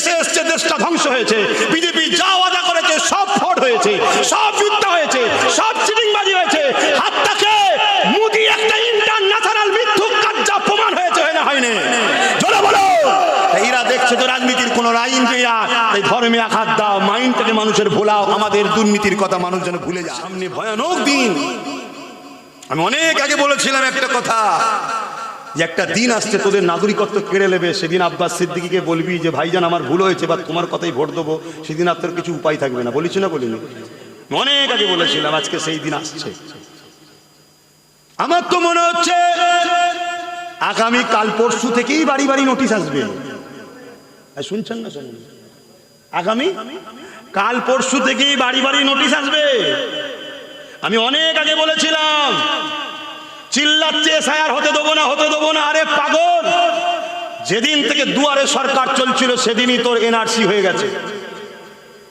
দেশে এসছে, দেশটা ধ্বংস হয়েছে। বিজেপি যা ওয়াদা করেছে, সব ফট হয়েছে, সব মিথ্যা হয়েছে, সব চিটিংবাজি হয়েছে। হাতটাকে মোদি একটা ইন্টারন্যাশনাল মিথ্যুক কাজ যা প্রমাণ হয়েছে, হয় না হয়নি জোরে এরা দেখছে তো রাজনীতির কোন নেই তাই ধর্মে দাও মানুষের ভোলাও, আমাদের দুর্নীতির কথা ভুলে ভয়ানক দিন। আমি অনেক আগে বলেছিলাম একটা কথা। যে একটা দিন আসছে, তোদের নাগরিকত্ব কেড়ে নেবে। সেদিন আব্বাস সিদ্দিকিকে বলবি যে, ভাইজান, আমার ভুল হয়েছে বা তোমার কথাই ভোট দেবো, সেদিন আর তোর কিছু উপায় থাকবে না। বলিস না, বলিনি? অনেক আগে বলেছিলাম, আজকে সেই দিন আসছে। আমার তো মনে হচ্ছে, আগামী কাল পরশু থেকেই বাড়ি বাড়ি নোটিশ আসবে। শুনছেন না, শুনুন। আগামী কাল পরশু থেকেই বাড়ি বাড়ি নোটিশ আসবে। আমি অনেক আগে বলেছিলাম চিল্লাচ্ছে, সায়ার হতে দেবো না, হতে দেবো না। আরে পাগল! যেদিন থেকে দুয়ারে সরকার চলছিল, সেদিনই তোর এনআরসি হয়ে গেছে।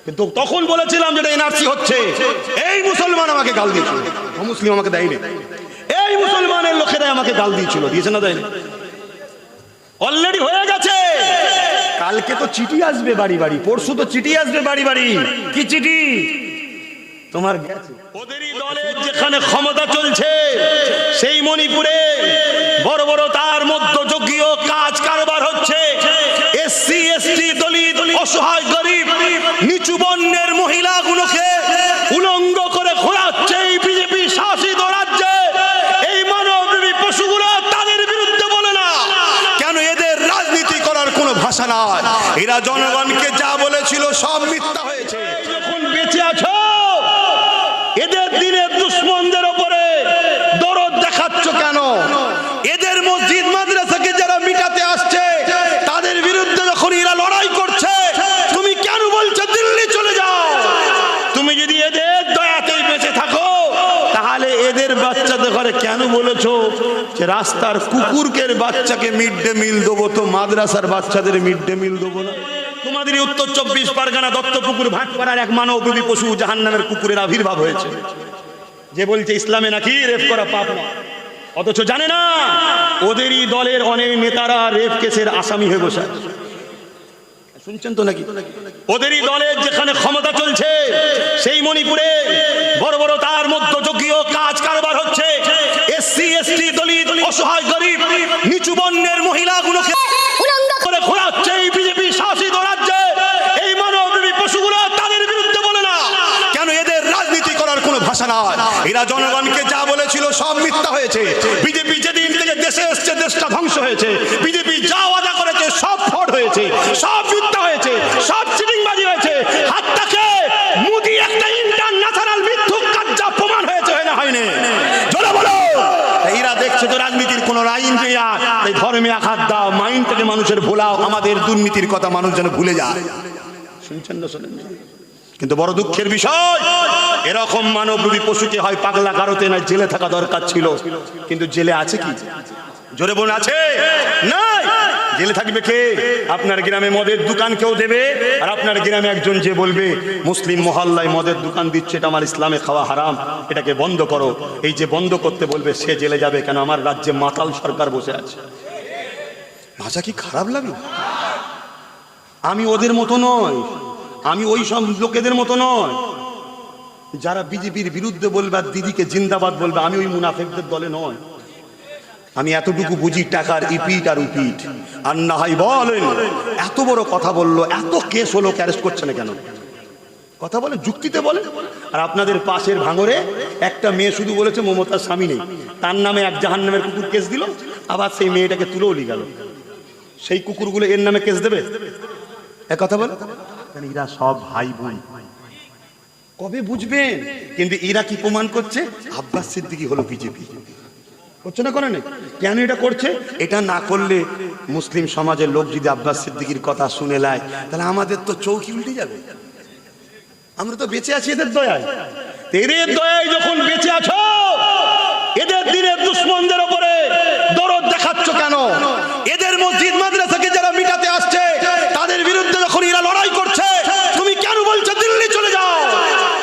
কিন্তু তখন বলেছিলাম যেটা এনআরসি হচ্ছে। এই মুসলমান আমাকে গাল দিয়েছিল। মুসলিম আমাকে দেয়নি। এই মুসলমানের লোকেরাই আমাকে গাল দিয়েছিল। দিয়েছে না দেয়নি? অলরেডি হয়ে গেছে। কালকে তো চিঠি আসবে বাড়ি বাড়ি। পরশু তো চিঠি আসবে বাড়ি বাড়ি। কি চিঠি? তোমার গেছে। ওদেরই দলের যেখানে ক্ষমতা চলছে সেই মণিপুরে বড় বড় তার মধ্যযজ্ঞীয় কাজ কারবার হচ্ছে। এসসি এসটি দলিত অসহায় গরিব নিচু বর্ণের মহিলাগুলোকে উলঙ্গ করে ঘোরাচ্ছে এই বিজেপি শাসিত রাজ্যে। এই মানবী পশুগুলো তাদের বিরুদ্ধে বলে না। কেন এদের রাজনীতি করার কোনো ভাষা নাই? এরা জনগণকে যা বলেছিল সব মিথ্যা হয়েছে। যখন বেঁচে আছো দিনের দুশ্মনদের ওপরে দরদ দেখাচ্ছ কেন? এদের মসজিদ, মাদ্রাসাকে যারা মিটাতে আসছে, তাদের বিরুদ্ধে যখন এরা লড়াই করছে, তুমি কেন বলছো দিল্লি চলে যাও? তুমি যদি এদের দয়াতেই বেঁচে থাকো, তাহলে এদের বাচ্চাদের ঘরে কেন বলেছ যে রাস্তার কুকুরকের বাচ্চাকে মিড ডে মিল দেবো তো মাদ্রাসার বাচ্চাদের মিড ডে মিল দেবো না? তোমাদের উত্তর চব্বিশ পরগনা দত্তপুকুর ভাটপাড়ার এক মানবী পশু জাহান নামের কুকুরের আবির্ভাব হয়েছে। যে বলছে, ইসলামে নাকি রেপ করা পাপ না অথচ জানে না, ওদেরই দলের অনেক নেতারা রেপ কেসের আসামি হয়ে বসে শুনছেন তো নাকি? ওদেরই দলের যেখানে ক্ষমতা চলছে, সেই মণিপুরে বড় বড় তার এরা জনগণকে যা বলেছিল সব মিথ্যা হয়েছে। বিজেপি যেদিন থেকে দেশে এসছে, দেশটা ধ্বংস হয়েছে। বিজেপি যা ওয়াদা করেছে, সব ফট হয়েছে, সব মিথ্যা হয়েছে, সব চিটিংবাজি হয়েছে। হাতটাকে মোদি একটা ইন্টারন্যাশনাল মিথ্যুক কাজ যা প্রমাণ হয়েছে, হয় না হয়নি। এরা দেখছে তো রাজনীতির কোন মানুষের ভোলাও, আমাদের দুর্নীতির কথা মানুষ যেন ভুলে যায়। শুনছেন না শোনেন? কিন্তু বড় দুঃখের বিষয়, এরকম মানবরূপী পশুকে হয় পাগলা কারোতে না জেলে থাকা দরকার ছিল। কিন্তু জেলে আছে কি? জোরে বোন আছে? নাই। জেলে থাকবে কে? আপনার গ্রামে মদের দোকান কেউ দেবে? আর আপনার গ্রামে একজন যে বলবে, মুসলিম মহল্লায় মদের দোকান দিচ্ছে, এটা আমার ইসলামে খাওয়া হারাম, এটাকে বন্ধ করো। এই যে বন্ধ করতে বলবে, সে জেলে যাবে কেন? আমার রাজ্যে মাতাল সরকার বসে আছে। ভাষা কি খারাপ লাগে আমি ওদের মতো নয় আমি ওই সব লোকেদের মতো নয় যারা বিজেপির বিরুদ্ধে বলবে আর দিদিকে জিন্দাবাদ বলবে, আমি ওই মুনাফেকদের দলে নয় আমি এতটুকু বুঝি টাকার ইপিট আর উপিট। আর না হয় বলেন, এত বড় কথা বলল, এত কেস হলো ক্যারেস্ট করছে না কেন? কথা বলে, যুক্তিতে বলে। আর আপনাদের পাশের ভাঙরে একটা মেয়ে শুধু বলেছে, মমতার স্বামী নেই। তার নামে এক জাহান নামের কুকুর কেস দিল, আবার সেই মেয়েটাকে তুলেও লি গেল। সেই কুকুরগুলো এর নামে কেস দেবে? এ কথা বলে। এরা সব ভাই বোন কবে বুঝবেন? কিন্তু এরা কি প্রমাণ করছে? আব্বাস সিদ্দিকি হলো বিজেপি। করছে না করে কেন এটা করছে? এটা না করলে মুসলিম সমাজের লোক যদি আব্বাস সিদ্দিকির কথা শুনে লায় তাহলে আমাদের তো চৌকি উল্টে যাবে। আমরা তো বেঁচে আছি এদের দয়ায়। এদের দয়ায় যখন বেঁচে আছো এদের দিনের দুশ্মনদের ওপরে দরদ দেখাচ্ছ কেন এদের মসজিদ মাদ্রাসাকে যারা মিটাতে আসছে তাদের বিরুদ্ধে যখন এরা লড়াই করছে তুমি কেন বলছো দিল্লি চলে যাও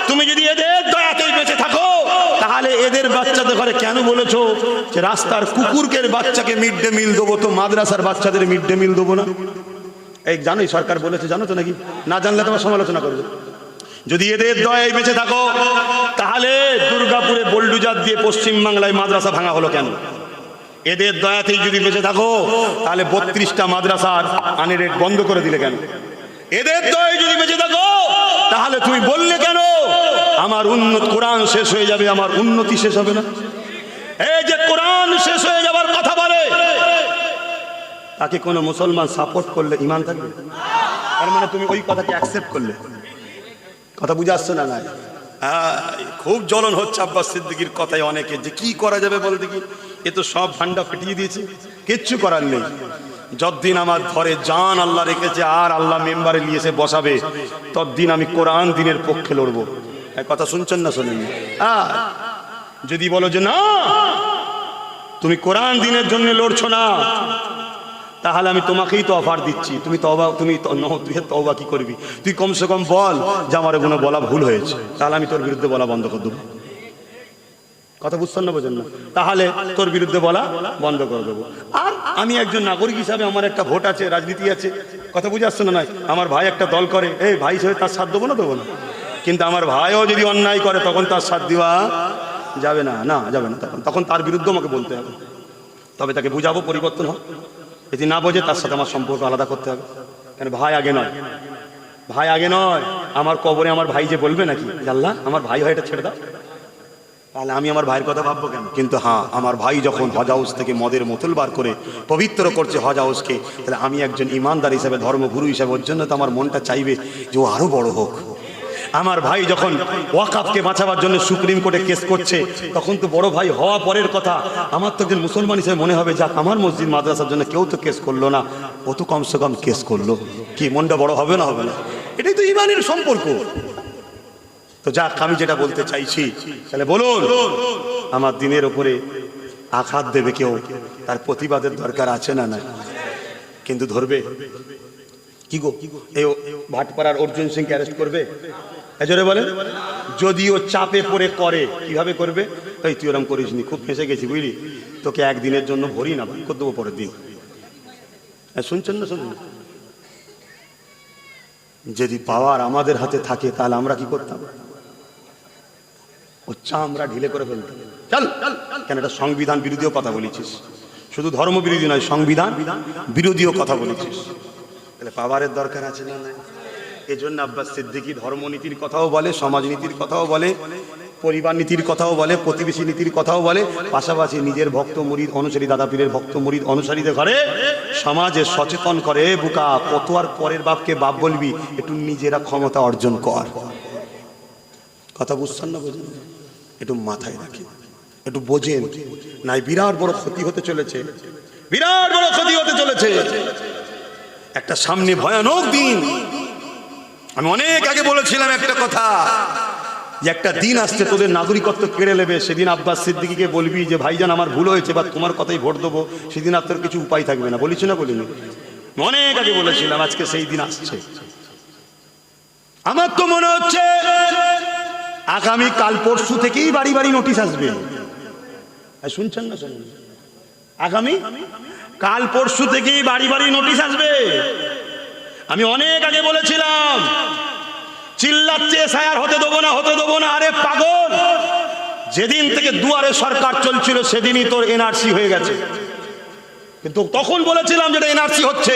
তুমি যদি এদের দয়াতেই বেঁচে থাকো তাহলে এদের ঘরে কেন বলেছ যে রাস্তার কুকুরকের বাচ্চাকে মিড ডে মিল দেবো তো মাদ্রাসার বাচ্চাদের মিড ডে মিল দেবো না? এই জানোই সরকার বলেছে জানো তো নাকি? না জানলে তোমার সমালোচনা করবে। যদি এদের দয়ায় বেঁচে থাকো, তাহলে দুর্গাপুরে বোল্ডুজার দিয়ে পশ্চিমবাংলায় মাদ্রাসা ভাঙা হলো কেন? এদের দয়াতেই যদি বেঁচে থাকো, তাহলে বত্রিশটা মাদ্রাসার আনের বন্ধ করে দিলে কেন? এদের দয়ায় যদি বেঁচে থাকো, তাহলে তুমি বললে কেন, আমার উন্নত কোরআন শেষ হয়ে যাবে, আমার উন্নতি শেষ হবে না? এই যে কোরআন শেষ হয়ে যাবার কথা বলে, তাকে কোনো মুসলমান সাপোর্ট করলে ইমান থাকবে? তার মানে তুমি ওই কথাকে অ্যাকসেপ্ট করলে। কথা বুঝে আসছে না না খুব জ্বলন হচ্ছে আব্বাস সিদ্দিকির কথায় অনেকে, যে কি করা যাবে বল দেখি। এ তো সব ভান্ডা ফেটিয়ে দিয়েছে, কিচ্ছু করার নেই। যতদিন আমার ঘরে জান আল্লাহ রেখেছে, আর আল্লাহ মেম্বারে নিয়ে এসে বসাবে, ততদিন আমি কোরআন দিনের পক্ষে লড়বো। কথা শুনছেন না শোনেন হ্যাঁ যদি বলো যে না, তুমি কোরআন দিনের জন্য লড়ছো না, তাহলে আমি তোমাকেই তো অফার দিচ্ছি। তুমি তবা তুমি তুই তবা কি করবি? তুই কমসে কম বল যে আমার কোনো বলা ভুল হয়েছে। তাহলে আমি তোর বিরুদ্ধে বলা বন্ধ করে দেবো। কথা বুঝছেন না বোঝেন না? তাহলে তোর বিরুদ্ধে বলা বন্ধ করে দেবো। আর আমি একজন নাগরিক হিসাবে আমার একটা ভোট আছে, রাজনীতি আছে। কথা বুঝে আসছে না নয় আমার ভাই একটা দল করে, এই ভাই হিসেবে তার সাথ দেবো না দেবো না। কিন্তু আমার ভাইও যদি অন্যায় করে, তখন তার সাথ দেওয়া যাবে না না, যাবে না, তখন তখন তার বিরুদ্ধে আমাকে বলতে হবে। তবে তাকে বুঝাবো পরিবর্তন হোক। যদি না বোঝে, তার সাথে আমার সম্পর্ক আলাদা করতে হবে। কেন, ভাই আগে নয়। ভাই আগে নয়। আমার কবরে আমার ভাই যে বলবে নাকি? আল্লাহ, আমার ভাই হয়, এটা ছেড়ে দাও। তাহলে আমি আমার ভাইয়ের কথা ভাববো কেন? কিন্তু হ্যাঁ আমার ভাই যখন হজ হাউস থেকে মদের মতুল বার করে পবিত্র করছে হজ হাউসকে, তাহলে আমি একজন ইমানদার হিসাবে, ধর্মগুরু হিসাবে, ওর জন্য তো আমার মনটা চাইবে যে ও আরও বড় হোক। আমার ভাই যখন ওয়াকাফকে বাঁচাবার জন্য সুপ্রিম কোর্টে কেস করছে, তখন তো বড় ভাই হওয়া পরের কথা। আমার তো একজন মুসলমান হিসেবে মনে হবে, যাক, আমার মসজিদ মাদ্রাসার জন্য কেউ তো কেস করল না। ও তো কমসে কম কেস করল। কি, মনটা বড় হবে না হবে না? এটাই তো ইমানের সম্পর্ক। তো যাক, আমি যেটা বলতে চাইছি, তাহলে বলুন, আমার দিনের ওপরে আঘাত দেবে কেউ? তার প্রতিবাদের দরকার আছে না না কিন্তু ধরবে। কি গো? এই ভাটপাড়ার অর্জুন সিংকে অ্যারেস্ট করবে? এজরে বলে যদিও চাপে পড়ে করে, কীভাবে করবে? এই তুই ওরম করিস নি, খুব ফেঁসে গেছি, বুঝলি? তোকে একদিনের জন্য ভরি না ভাগ করে দেবো পরের দিন। শুনছেন না শুনুন যদি পাওয়ার আমাদের হাতে থাকে, তাহলে আমরা কি করতাম? ও চামড়া ঢিলে করে ফেলতাম চল, কেন এটা সংবিধান বিরোধীও কথা বলেছিস? শুধু ধর্ম বিরোধী নয়, সংবিধান বিরোধীও কথা বলেছিস। তাহলে পাওয়ারের দরকার আছে না এজন্য আব্বাস সিদ্দিকি ধর্মনীতির কথাও বলে, সমাজনীতির কথাও বলে, পরিবার নীতির কথাও বলে, প্রতিবেশী নীতির কথাও বলে, পাশাপাশি নিজের ভক্ত মুরিদ অনুসারী, দাদা পীরের ভক্ত মুরিদ অনুসারীদের ঘরে সমাজে সচেতন করে, বুকা কত আর পরের বাপকে বাপ বলবি, একটু নিজেরা ক্ষমতা অর্জন কর। কথা বুঝছেন না বোঝেন? একটু মাথায় রাখি একটু বোঝেন। নাই, বিরাট বড় ক্ষতি হতে চলেছে, বিরাট বড় ক্ষতি হতে চলেছে। একটা সামনে ভয়ানক দিন আমি অনেক আগে বলেছিলাম একটা কথা, যে একটা দিন আসছে, তোদের নাগরিকত্ব কেড়ে নেবে। সেদিন আব্বাস সিদ্দিকিকে বলবি যে, ভাইজান, আমার ভুল হয়েছে বা তোমার কথাই ভোট দেবো, সেদিন আর তোর কিছু উপায় থাকবে না। বলিস না বলিনি? অনেক আগে বলেছিলাম, আজকে সেই দিন আসছে। আমার তো মনে হচ্ছে, আগামী কাল পরশু থেকেই বাড়ি বাড়ি নোটিশ আসবে। শুনছেন না শুনুন? আগামী কাল পরশু থেকেই বাড়ি বাড়ি নোটিশ আসবে। আমি অনেক আগে বলেছিলাম, চিল্লাচ্ছে, সায়ার হতে দেবো না, হতে দেবো না। আরে পাগল! যেদিন থেকে দুয়ারে সরকার চলছিল, সেদিনই তোর এনআরসি হয়ে গেছে। কিন্তু তখন বলেছিলাম যেটা এনআরসি হচ্ছে,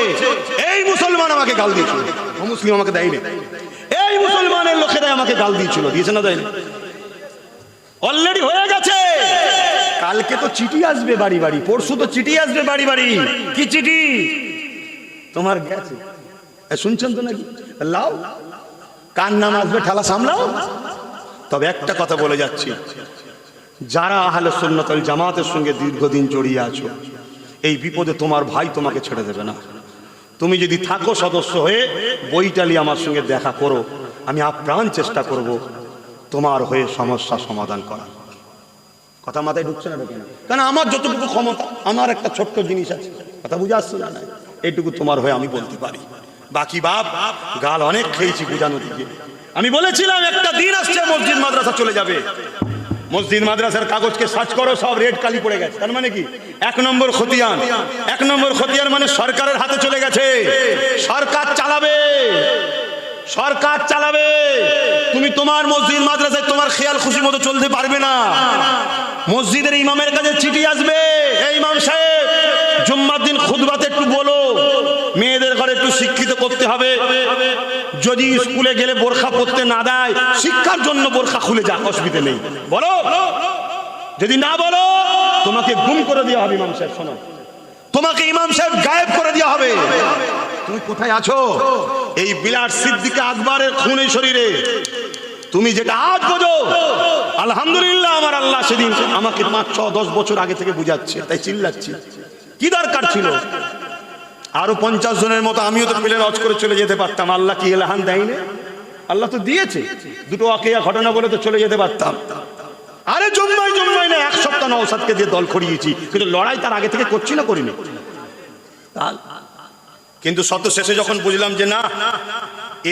এই মুসলমান আমাকে গাল দিয়েছিল। মুসলিম আমাকে দেয়নি। এই মুসলমানের লোকেরাই আমাকে গাল দিয়েছিল, দিয়েছে না দেয়নি? অলরেডি হয়ে গেছে। কালকে তো চিঠি আসবে বাড়ি বাড়ি, পরশু তো চিঠি আসবে বাড়ি বাড়ি। কি চিঠি? তোমার গেছে। শুনছেন তো নাকি? লাও। কার নাম আসবে ঠেলা সামলাও। তবে একটা কথা বলে যাচ্ছি। যারা আহলে সুন্নতল জামাতের সঙ্গে দীর্ঘদিন জড়িয়ে আছো, এই বিপদে তোমার ভাই তোমাকে ছেড়ে দেবে না। তুমি যদি থাকো সদস্য হয়ে বইটালি আমার সঙ্গে দেখা করো। আমি আপ্রাণ চেষ্টা করব তোমার হয়ে সমস্যা সমাধান করার। কথা মাথায় ঢুকছে না ঢুকে না কারণ আমার যতটুকু ক্ষমতা, আমার একটা ছোট্ট জিনিস আছে। কথা বুঝে আসছে না? এইটুকু তোমার হয়ে আমি বলতে পারি। বাকি বাপ, গাল অনেক খেয়েছি বুঝানো দিকে। আমি বলেছিলাম, একটা দিন আসছে মসজিদ মাদ্রাসা চলে যাবে। মসজিদ মাদ্রাসার কাগজকে সার্চ করো, সব রেড কালি পড়ে গেছে। তার মানে কি? এক নম্বর খতিয়ান। এক নম্বর খতিয়ান মানে সরকারের হাতে চলে গেছে। সরকার চালাবে। সরকার চালাবে। তুমি তোমার মসজিদ মাদ্রাসায় তোমার খেয়াল খুশি মতো চলতে পারবে না। মসজিদের ইমামের কাছে চিঠি আসবে। এই ইমাম সাহেব, জুম্মার দিন খুদবাতে একটু বলো। মেয়েদের ঘরে একটু শিক্ষিত করতে হবে। যদি স্কুলে গেলে বোরখা পরতে না দেয়, শিক্ষার জন্য বোরখা খুলে যাক, অসুবিধা নেই। বলো? যদি না বলো, তোমাকে গুম করে দেওয়া হবে ইমাম সাহেব, শোনো। তোমাকে ইমাম সাহেব গায়েব করে দেওয়া হবে। তুমি কোথায় আছো? এই বিলাট সিদ্দিকে আকবরের খুনে শরীরে। তুমি যেটা আজ বোঝো, আলহামদুলিল্লাহ আমার আল্লাহ সেদিন আমাকে পাঁচ, ছ, দশ বছর আগে থেকে বুঝাচ্ছে, তাই চিল্লাচ্ছি। কি দরকার ছিল? আরও পঞ্চাশ জনের মতো আমিও তো মিলে লজ করে চলে যেতে পারতাম। আল্লাহ কি এলাহান দেয়নি? আল্লাহ তো দিয়েছে। দুটো অকেয়া ঘটনা বলে তো চলে যেতে পারতাম। আরে জন্মাই জন্মাই না, এক সপ্তাহ নওসাদকে দিয়ে দল খড়িয়েছি, কিন্তু লড়াই তার আগে থেকে করছি না করিনি। কিন্তু শত শেষে যখন বুঝলাম যে না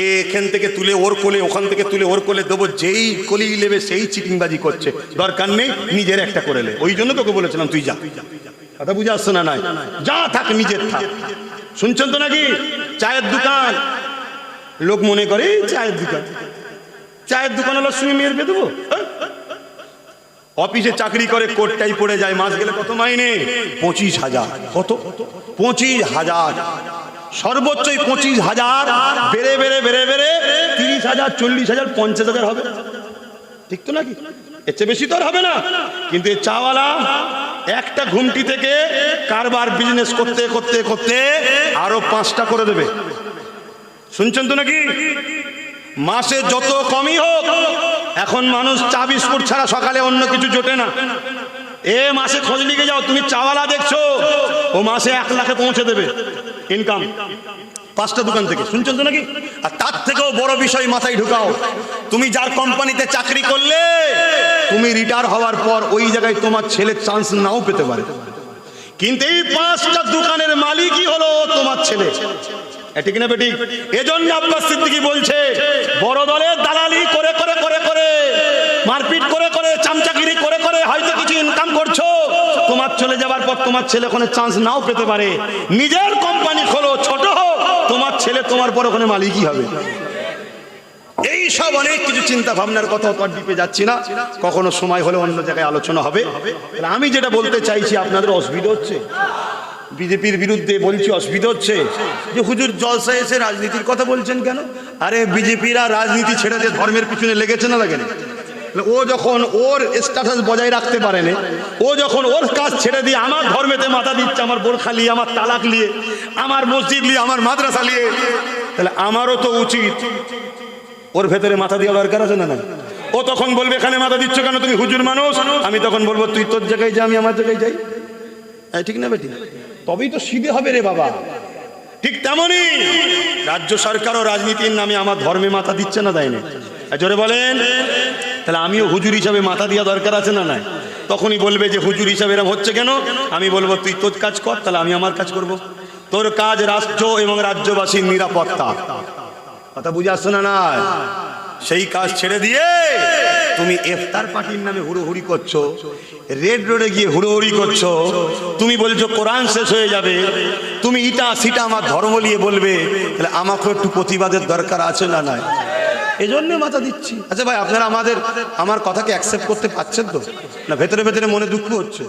এখান থেকে তুলে ওর কোলে, ওখান থেকে তুলে ওর কোলে দেবো, যেই কলি নেবে সেই চিটিংবাজি করছে। দরকার নেই, নিজের একটা করে নে। ওই জন্য তোকে বলেছিলাম, তুই যা। কথা বুঝে আসছে না নাই? যা থাক, নিজের থাক। শুনছেন তো নাকি? চায়ের দোকান। লোক মনে করে চায়ের দোকান। চায়ের দোকানে লক্ষ্মী মেয়ের দেবো হ্যাঁ? অফিসে চাকরি করে, কোটটাই পড়ে যায়, মাস গেলে কত মাইনে? পঁচিশ হাজার। কত? পঁচিশ হাজার। সর্বোচ্চই পঁচিশ হাজার। বেড়ে বেড়ে বেড়ে বেড়ে তিরিশ হাজার, চল্লিশ হাজার, পঞ্চাশ হাজার হবে ঠিক তো নাকি? এর চেয়ে বেশি তো আর হবে না। কিন্তু এই চাওয়ালা একটা ঘুমটি থেকে কারবার বিজনেস করতে করতে করতে আরও পাঁচটা করে দেবে। শুনছেন তো নাকি? মাসে যত কমই হোক, এখন মানুষ চা বিস্কুট ছাড়া সকালে অন্য কিছু জোটে না। এ মাসে খোঁজ লিখে যাও, তুমি চাওয়ালা দেখছ, ও মাসে এক লাখে পৌঁছে দেবে। ইনকাম পাঁচটা দোকান থেকে, শুনছেন তো নাকি? আর তার থেকেও বড় বিষয় মাথায় ঢুকাও। তুমি যার কোম্পানিতে চাকরি করলে, তুমি রিটায়ার হওয়ার পর ওই জায়গায় তোমার ছেলের চান্স নাও পেতে পারে। কিন্তু এই পাঁচটা দোকানের মালিকই হলো তোমার ছেলে। ঠিক না বেটি এজন্য আব্বাস সিদ্দিকী বলছে, বড় দলের দালালি করে করে করে করে, মারপিট করে করে, চামচাগিরি করে করে হয়তো কিছু ইনকাম করছ। তোমার চলে যাবার পর তোমার ছেলে ওখানে চান্স নাও পেতে পারে। নিজের কোম্পানি খোলো। তোমার ছেলে তোমার পর ওখানে মালিকই হবে। এই সব অনেক কিছু চিন্তা ভাবনার কথা তো ডিপে যাচ্ছি না। কখনো সময় হলে অন্য জায়গায় আলোচনা হবে। আমি যেটা বলতে চাইছি, আপনাদের অসুবিধা হচ্ছে? বিজেপির বিরুদ্ধে বলছি, অসুবিধা হচ্ছে? যে হুজুর জলসা এসে রাজনীতির কথা বলছেন কেন? আরে বিজেপিরা রাজনীতি ছেড়ে দিয়ে ধর্মের পিছনে লেগেছে না লাগেনি? ও যখন ওর স্ট্যাটাস বজায় রাখতে পারেনি, ও যখন ওর কাজ ছেড়ে দিয়ে আমার ধর্মেতে মাথা দিচ্ছে, আমার বোরখা নিয়ে, আমার তালাক নিয়ে, আমার মসজিদ নিয়ে, আমার মাদ্রাসা নিয়ে, তাহলে আমারও তো উচিত ওর ভেতরে মাথা দেওয়া দরকার আছে না না ও তখন বলবে, এখানে মাথা দিচ্ছ কেন? তুমি হুজুর মানুষ। আমি তখন বলব, তুই তোর জায়গায় যা, আমি আমার জায়গায় যাই। ঠিক না বেটি তবেই তো সিধে হবে রে বাবা। ঠিক তেমনই রাজ্য সরকারও রাজনীতির নামে আমার ধর্মে মাথা দিচ্ছে না দেয়নি। জোরে বলেন। তাহলে আমিও হুজুর হিসাবে মাথা দেওয়া দরকার আছে না নাই? তখনই বলবে যে হুজুর হিসাবে এরকম হচ্ছে কেন? আমি বলব, তুই তোর কাজ কর, তাহলে আমি আমার কাজ করব। তোর কাজ রাষ্ট্র এবং রাজ্যবাসীর নিরাপত্তা। কথা বুঝে আসছে না না সেই কাজ ছেড়ে দিয়ে তুমি এফতার পার্টির নামে হুড়োহুড়ি করছ, রেড রোডে গিয়ে হুড়োহুড়ি করছ, তুমি বলছো কোরআন শেষ হয়ে যাবে, তুমি ইটা সিটা আমার ধর্ম নিয়ে বলবে, তাহলে আমাকেও একটু প্রতিবাদের দরকার আছে না নাই? এই জন্য মাথা দিচ্ছি। আচ্ছা ভাই, আপনারা আমাদের আমার কথাকে অ্যাকসেপ্ট করতে পারছেন তো? না, ভেতরে ভেতরে মনে দুঃখ হচ্ছে।